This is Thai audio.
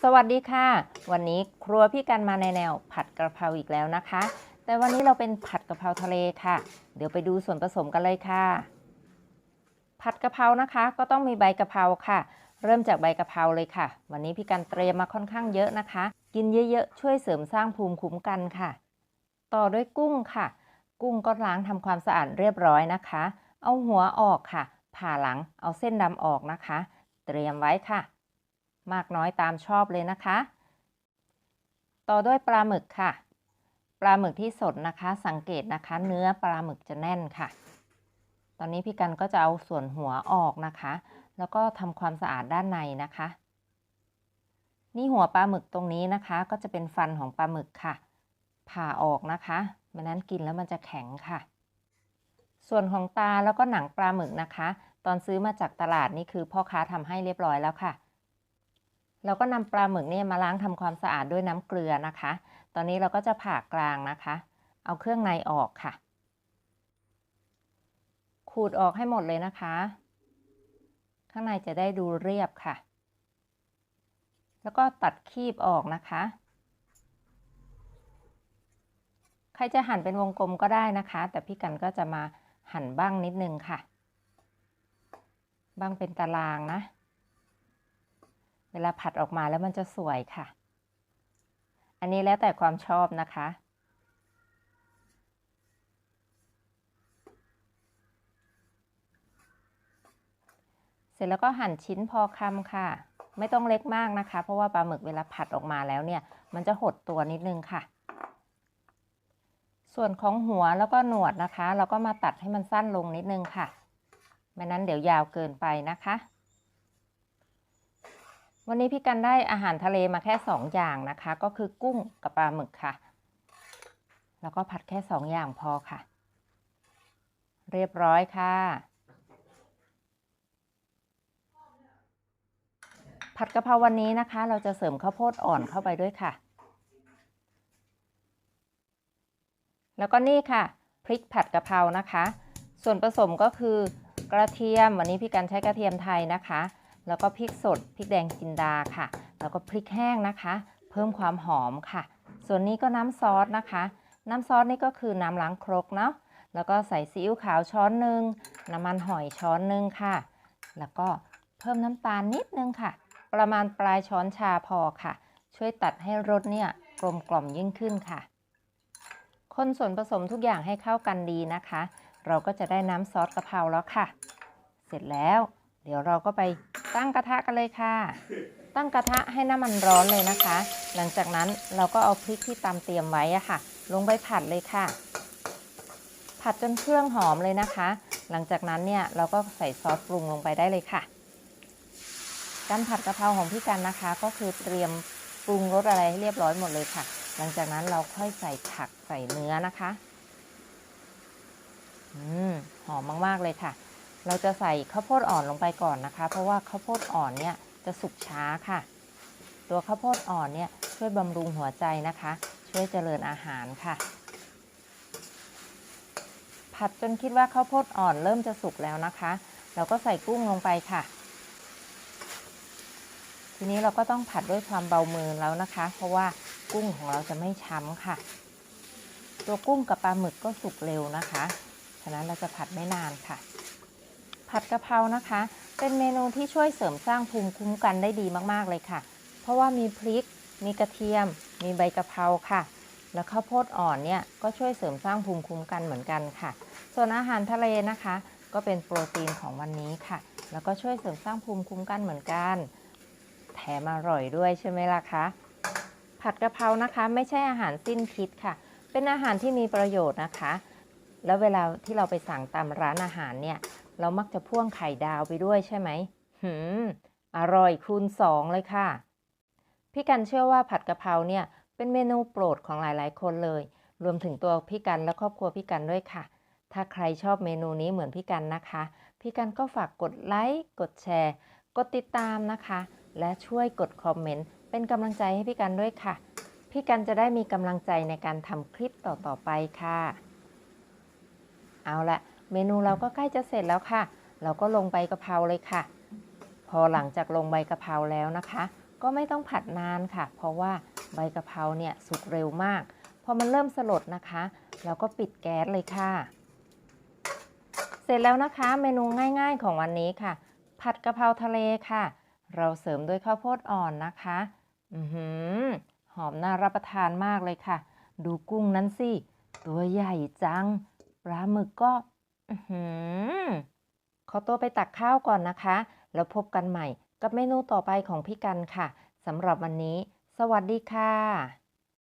สวัสดีค่ะ วันนี้ครัวพี่กันมาในแนวผัดกระเพราอีกแล้วนะคะ แต่วันนี้เราเป็นผัดกระเพราทะเลค่ะ เดี๋ยวไปดูส่วนผสมกันเลยค่ะ ผัดกะเพรานะคะ ก็ต้องมีใบกะเพราค่ะ เริ่มจากใบกะเพราเลยค่ะ วันนี้พี่กันเตรียมมาค่อนข้างเยอะนะคะ กินเยอะๆช่วยเสริมสร้างภูมิคุ้มกันค่ะ ต่อด้วยกุ้งค่ะ กุ้งก็ล้างทำความสะอาดเรียบร้อยนะคะ เอาหัวออกค่ะ ผ่าหลังเอาเส้นดำออกนะคะ เตรียมไว้ค่ะ มากน้อยตามชอบเลยนะคะ ต่อด้วยปลาหมึกค่ะ ปลาหมึกที่สดนะคะ สังเกตนะคะ เนื้อปลาหมึกจะแน่นค่ะ ตอนนี้พี่กันก็จะเอาส่วนหัวออกนะคะ แล้วก็ทำความสะอาดด้านในนะคะ นี่หัวปลาหมึกตรงนี้นะคะ ก็จะเป็นฟันของปลาหมึกค่ะ ผ่าออกนะคะไม่นั้นกินแล้วมันจะแข็งค่ะ ส่วนของตาแล้วก็หนังปลาหมึกนะคะ ตอนซื้อมาจากตลาดนี่คือพ่อค้าทำให้เรียบร้อยแล้วค่ะ เราก็นำปลาหมึกเนี่ยมาล้างทำความสะอาดด้วยน้ำเกลือนะคะ ตอนนี้เราก็จะผ่ากลางนะคะ เอาเครื่องในออกค่ะ ขูดออกให้หมดเลยนะคะ ข้างในจะได้ดูเรียบค่ะ แล้วก็ตัดคีบออกนะคะ ใครจะหั่นเป็นวงกลมก็ได้นะคะ แต่พี่กันก็จะมาหั่นบ้างนิดนึงค่ะ บ้างเป็นตารางนะ เวลาผัดออกมาแล้วมันจะสวยค่ะ อันนี้แล้วแต่ความชอบนะคะ เสร็จแล้วก็หั่นชิ้นพอคำค่ะ ไม่ต้องเล็กมากนะคะ เพราะว่าปลาหมึกเวลาผัดออกมาแล้วเนี่ย มันจะหดตัวนิดนึงค่ะ ส่วนของหัวแล้วก็หนวดนะคะ เราก็มาตัดให้มันสั้นลงนิดนึงค่ะไม่นั้นเดี๋ยวยาวเกินไปนะคะ วันนี้พี่กันได้อาหารทะเลมาแค่ 2 อย่างนะคะ ก็คือกุ้งกับปลาหมึกค่ะ แล้วก็ผัดแค่ 2 อย่างพอค่ะ เรียบร้อยค่ะ ผัดกะเพราวันนี้นะคะ เราจะเสริมข้าวโพดอ่อนเข้าไปด้วยค่ะ แล้วก็นี่ค่ะ พริกผัดกะเพรานะคะ ส่วนผสมก็คือกระเทียมวันนี้พี่กันใช้กระเทียมไทยนะคะ แล้วก็พริกสดพริกแดงจินดาค่ะ แล้วก็พริกแห้งนะคะ เพิ่มความหอมค่ะ ส่วนนี้ก็น้ำซอสนะคะ น้ำซอสนี่ก็คือน้ำล้างครกเนาะแล้วก็ใส่ซีอิ๊วขาวช้อนหนึ่งน้ำมันหอยช้อนหนึ่งค่ะ แล้วก็เพิ่มน้ำตาลนิดนึงค่ะ ประมาณปลายช้อนชาพอค่ะ ช่วยตัดให้รสเนี่ยกลมกล่อมยิ่งขึ้นค่ะ คนส่วนผสมทุกอย่างให้เข้ากันดีนะคะ เราก็จะได้น้ำซอสกะเพราแล้วค่ะ เสร็จแล้ว เดี๋ยวเราก็ไป ตั้งกระทะกันเลยค่ะ ตั้งกระทะให้น้ำมันร้อนเลยนะคะ หลังจากนั้นเราก็เอาพริกที่ตำเตรียมไว้อะค่ะ ลงไปผัดเลยค่ะ ผัดจนเครื่องหอมเลยนะคะ หลังจากนั้นเนี่ยเราก็ใส่ซอสปรุงลงไปได้เลยค่ะ การผัดกะเพราของพี่กันนะคะ ก็คือเตรียมปรุงรสอะไรให้เรียบร้อยหมดเลยค่ะ หลังจากนั้นเราค่อยใส่ผักใส่เนื้อนะคะ อืมหอมมากๆเลยค่ะ เราจะใส่ข้าวโพดอ่อนลงไปก่อนนะคะ เพราะว่าข้าวโพดอ่อนเนี่ยจะสุกช้าค่ะ ตัวข้าวโพดอ่อนเนี่ยช่วยบำรุงหัวใจนะคะ ช่วยเจริญอาหารค่ะ ผัดจนคิดว่าข้าวโพดอ่อนเริ่มจะสุกแล้วนะคะ เราก็ใส่กุ้งลงไปค่ะ ทีนี้เราก็ต้องผัดด้วยความเบามือแล้วนะคะ เพราะว่ากุ้งของเราจะไม่ช้ำค่ะ ตัวกุ้งกับปลาหมึกก็สุกเร็วนะคะ ฉะนั้นเราจะผัดไม่นานค่ะ ผัดกะเพรานะคะ เป็นเมนูที่ช่วยเสริมสร้างภูมิคุ้มกันได้ดีมากๆเลยค่ะ เพราะว่ามีพริก มีกระเทียม มีใบกะเพราค่ะ แล้วข้าวโพดอ่อนเนี่ยก็ช่วยเสริมสร้างภูมิคุ้มกันเหมือนกันค่ะ ส่วนอาหารทะเลนะคะ ก็เป็นโปรตีนของวันนี้ค่ะ แล้วก็ช่วยเสริมสร้างภูมิคุ้มกันเหมือนกัน แถมอร่อยด้วยใช่ไหมล่ะคะผัดกะเพรานะคะไม่ใช่อาหารสิ้นคิดค่ะ เป็นอาหารที่มีประโยชน์นะคะ แล้วเวลาที่เราไปสั่งตามร้านอาหารเนี่ย เรามักจะพ่วงไข่ดาวไปด้วยใช่ไหมหืม อร่อยคูณสองเลยค่ะ พี่กันเชื่อว่าผัดกะเพราเนี่ย เป็นเมนูโปรดของหลายๆ คนเลย รวมถึงตัวพี่กันและครอบครัวพี่กันด้วยค่ะ ถ้าใครชอบเมนูนี้เหมือนพี่กันนะคะ พี่กันก็ฝากกดไลค์ กดแชร์ กดติดตามนะคะ และช่วยกดคอมเมนต์ เป็นกำลังใจให้พี่กันด้วยค่ะ พี่กันจะได้มีกำลังใจในการทำคลิปต่อๆไปค่ะ เอาละ เมนูเราก็ใกล้จะเสร็จแล้วค่ะ เราก็ลงใบกะเพราเลยค่ะ พอหลังจากลงใบกะเพราแล้วนะคะ ก็ไม่ต้องผัดนานค่ะ เพราะว่าใบกะเพราเนี่ยสุกเร็วมาก พอมันเริ่มสลดนะคะเราก็ปิดแก๊สเลยค่ะ เสร็จแล้วนะคะ เมนูง่ายๆของวันนี้ค่ะ ผัดกะเพราทะเลค่ะ เราเสริมด้วยข้าวโพดอ่อนนะคะ อือหือหอมน่ารับประทานมากเลยค่ะ ดูกุ้งนั้นสิ ตัวใหญ่จัง ปลาหมึกก็ อือหือ ขอตัวไปตักข้าวก่อนนะคะ แล้วพบกันใหม่กับเมนูต่อไปของพี่กันค่ะสำหรับวันนี้ สวัสดีค่ะ